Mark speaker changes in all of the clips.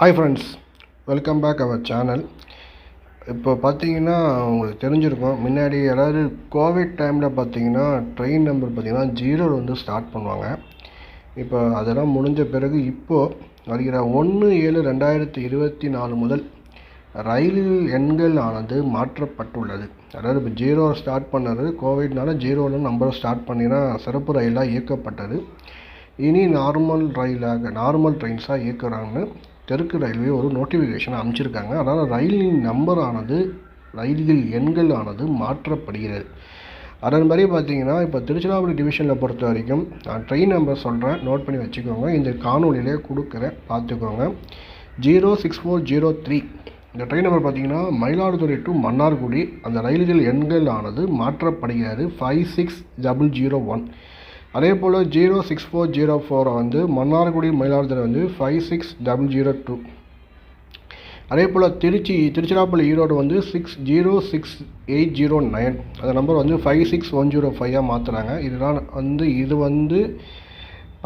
Speaker 1: Hi friends welcome back our channel இப்போ பார்த்தீங்கன்னா உங்களுக்கு தெரிஞ்சிருக்கும் முன்னாடி அதாவது கோவிட் டைமில் பார்த்தீங்கன்னா ட்ரெயின் நம்பர் பார்த்திங்கன்னா ஜீரோவில் வந்து ஸ்டார்ட் பண்ணுவாங்க. இப்போ அதெல்லாம் முடிஞ்ச பிறகு இப்போது வருகிற ஒன்று ஏழு ரெண்டாயிரத்தி இருபத்தி நாலு முதல் ரயில் எண்கள் ஆனது மாற்றப்பட்டுள்ளது. அதாவது இப்போ ஜீரோ ஸ்டார்ட் பண்ணது கோவிட்னால ஜீரோவில் நம்பர் ஸ்டார்ட் பண்ணினா சிறப்பு ரயிலாக இயக்கப்பட்டது. இனி நார்மல் ரயிலாக நார்மல் ட்ரெயின்ஸாக இயக்குறாங்கன்னு தெற்கு ரயில்வே ஒரு நோட்டிஃபிகேஷன் அமைச்சிருக்காங்க அதனால் ரயிலின் நம்பர் ஆனது ரயில்கள் எண்கள் ஆனது மாற்றப்படுகிறது. அதன் மாதிரி பார்த்தீங்கன்னா இப்போ திருச்சிராப்பள்ளி டிவிஷனில் பொறுத்த வரைக்கும் நான் ட்ரெயின் நம்பர் சொல்கிறேன் நோட் பண்ணி வச்சுக்கோங்க. இந்த காணொலியிலே கொடுக்குறேன். பார்த்துக்கோங்க. Zero six four zero three இந்த ட்ரெயின் நம்பர் பார்த்தீங்கன்னா மயிலாடுதுறை டு மன்னார்குடி. அந்த ரயில்கள் எண்கள் ஆனது மாற்றப்படுகிறது. Five six double zero one அதே போல் ஜீரோ சிக்ஸ் ஃபோர் ஜீரோ ஃபோரை வந்து மன்னார்குடி மயிலாடுதுறை வந்து five six double zero two. அதே போல் திருச்சி திருச்சிராப்பள்ளி ஈரோடு வந்து six zero six eight zero nine. அந்த நம்பர் வந்து ஃபைவ் சிக்ஸ் ஒன் ஜீரோ ஃபைவாக மாற்றுறாங்க இதுதான் வந்து இது வந்து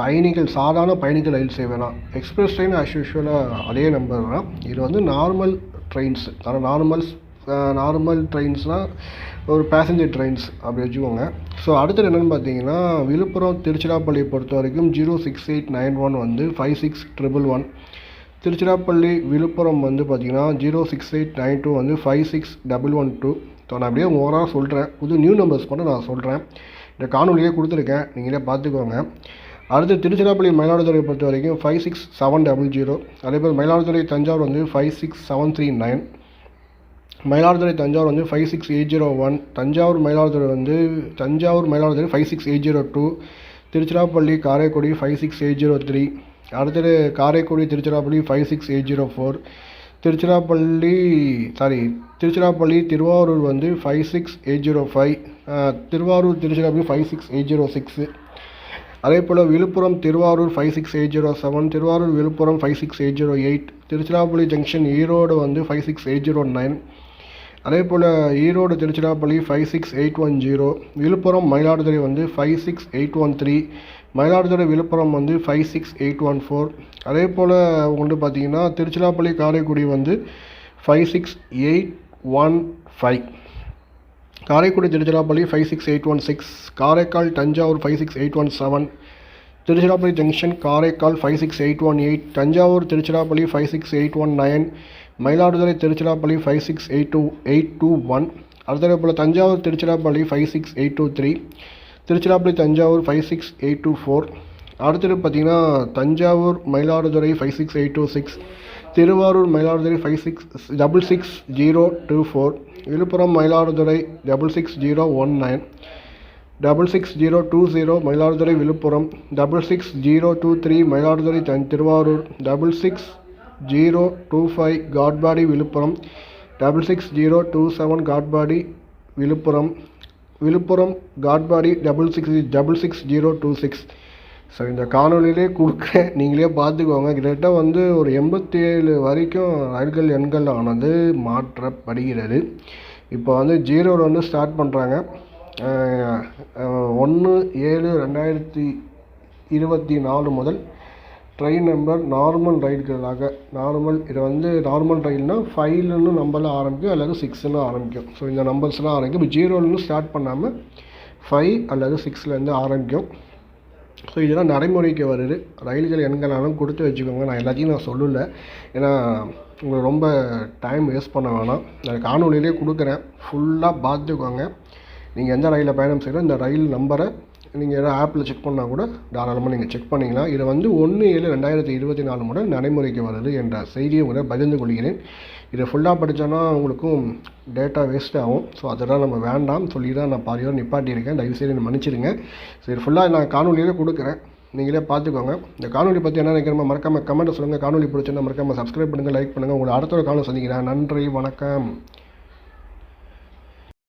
Speaker 1: பயணிகள் சாதாரண பயணிகள் ரயில் சேவை தான். எக்ஸ்பிரஸ் ட்ரெயின் அஸ்யூஷுவலாக அதே நம்பர் தான். இது வந்து நார்மல் ட்ரெயின்ஸ் ஆனால் நார்மல் நார்மல் ட்ரெயின்ஸ்னால் ஒரு பேசஞ்சர் ட்ரெயின்ஸ் அப்படி வச்சுக்கோங்க. ஸோ அடுத்தது என்னென்னு பார்த்தீங்கன்னா விழுப்புரம் திருச்சிராப்பள்ளி பொறுத்த வரைக்கும் zero six eight nine one வந்து five six triple one Tiruchirappalli Viluppuram வந்து பார்த்தீங்கன்னா zero six eight nine two வந்து five six double one two so நான் அப்படியே ஓவராக சொல்கிறேன் புது நியூ நம்பர்ஸ் மட்டும் நான் சொல்கிறேன் இந்த காணொலியே கொடுத்துருக்கேன். நீங்களே பார்த்துக்கோங்க. அடுத்து திருச்சிராப்பள்ளி மயிலாடுதுறை பொறுத்த வரைக்கும் five six seven double zero அதேபோல் மயிலாடுதுறை தஞ்சாவூர் வந்து five six seven three nine Mayiladuthurai Thanjavur வந்து five six eight zero one Thanjavur Mayiladuthurai வந்து Thanjavur Mayiladuthurai five six eight zero two Tiruchirappalli Karaikudi five six eight zero three அடுத்தது Karaikudi Tiruchirappalli five six eight zero four Tiruchirappalli sorry Tiruchirappalli Thiruvarur வந்து five six eight zero five Thiruvarur Tiruchirappalli five six eight zero six அதே போல் Viluppuram Thiruvarur five six eight zero seven Thiruvarur Viluppuram five six eight zero eight Tiruchirappalli junction Erode வந்து five six eight zero nine அதே போல் Erode Tiruchirappalli five six eight one zero Viluppuram Mayiladuthurai வந்து five six eight one three Mayiladuthurai Viluppuram வந்து five six eight one four அதே போல் வந்து பார்த்தீங்கன்னா திருச்சிராப்பள்ளி காரைக்குடி வந்து five six eight one five Karaikudi Tiruchirappalli five six eight one six Karaikal Thanjavur five six eight one seven Tiruchirappalli junction Karaikal five six eight one eight Thanjavur Tiruchirappalli five six eight one nine Mayiladuthurai Tiruchirappalli five six eight two eight two one அடுத்தது போல் Thanjavur Tiruchirappalli five six eight two three Tiruchirappalli Thanjavur five six eight two four அடுத்தது பார்த்திங்கன்னா Thanjavur Mayiladuthurai five six eight two six Thiruvarur Mayiladuthurai five six double six zero two four Villupuram Mayiladuthurai double six zero one nine double six zero two zero Mayiladuthurai Villupuram. Double six zero two three Mayiladuthurai தன் Thiruvarur. Double six zero two five Katpadi Villupuram. Double six zero two seven Katpadi Villupuram. Villupuram Katpadi double six double six zero two six. So இந்த காணொலியிலே கொடுக்குறேன் நீங்களே பார்த்துக்கோங்க. கிட்டத்தட்ட வந்து ஒரு எண்பத்தி ஏழு வரைக்கும் ரயில்கள் எண்கள் ஆனது மாற்றப்படுகிறது. இப்போ வந்து ஜீரோவில் வந்து ஸ்டார்ட் பண்ணுறாங்க ஒன்று ஏழு ரெண்டாயிரத்தி இருபத்தி நாலு முதல் ட்ரெயின் நம்பர் நார்மல் ரயில்களாக நார்மல் இதை வந்து நார்மல் ரயில்னால் ஃபைவ்லேருந்து நம்பரில் ஆரம்பிக்கும் அல்லது சிக்ஸ்னு ஆரம்பிக்கும். ஸோ இந்த நம்பர்ஸ்லாம் ஆரம்பிக்கும். இப்போ ஜீரோலேருந்து ஸ்டார்ட் பண்ணாமல் ஃபைவ் அல்லது சிக்ஸ்லேருந்து ஆரம்பிக்கும். ஸோ இதெல்லாம் நடைமுறைக்கு வருது. ரயில்கள் எண்களாலும் கொடுத்து வச்சுக்கோங்க. நான் எல்லாத்தையும் நான் சொல்லலை. ஏன்னா உங்களுக்கு ரொம்ப டைம் வேஸ்ட் பண்ண வேணாம். நான் காணொலியிலே கொடுக்குறேன். ஃபுல்லாக பார்த்துக்கோங்க. நீங்கள் எந்த ரயிலில் பயணம் செய்கிறோம் இந்த ரயில் நம்பரை நீங்கள் ஏதாவது ஆப்பில் செக் பண்ணால் கூட தாராளமாக நீங்கள் செக் பண்ணிக்கலாம். இதை வந்து ஒன்று ஏழு ரெண்டாயிரத்தி இருபத்தி நாலு முதல் நடைமுறைக்கு வருது என்ற செய்தியை உங்களை பகிர்ந்து கொள்கிறேன். இதை ஃபுல்லாக படித்தோன்னா உங்களுக்கும் டேட்டா வேஸ்ட் ஆகும். ஸோ அதெல்லாம் நம்ம வேண்டாம் சொல்லி தான் நான் பாதியோடு நிப்பாட்டியிருக்கேன். தயவுசெய்து என்னை மன்னிச்சிடுங்க. சரி ஃபுல்லாக நான் காணொலியிலே கொடுக்குறேன். நீங்களே பார்த்துக்கோங்க. இந்த காணொலி பற்றி என்ன நினைக்கிறோமோ மறக்காமல் கமெண்ட் சொல்லுங்கள் காணொலி பிடிச்சிருந்தா மறக்காமல் சப்ஸ்கிரைப் பண்ணுங்கள் லைக் பண்ணுங்கள் உங்களை அடுத்த ஒரு காணொலி சந்திக்கிறேன். நன்றி வணக்கம்.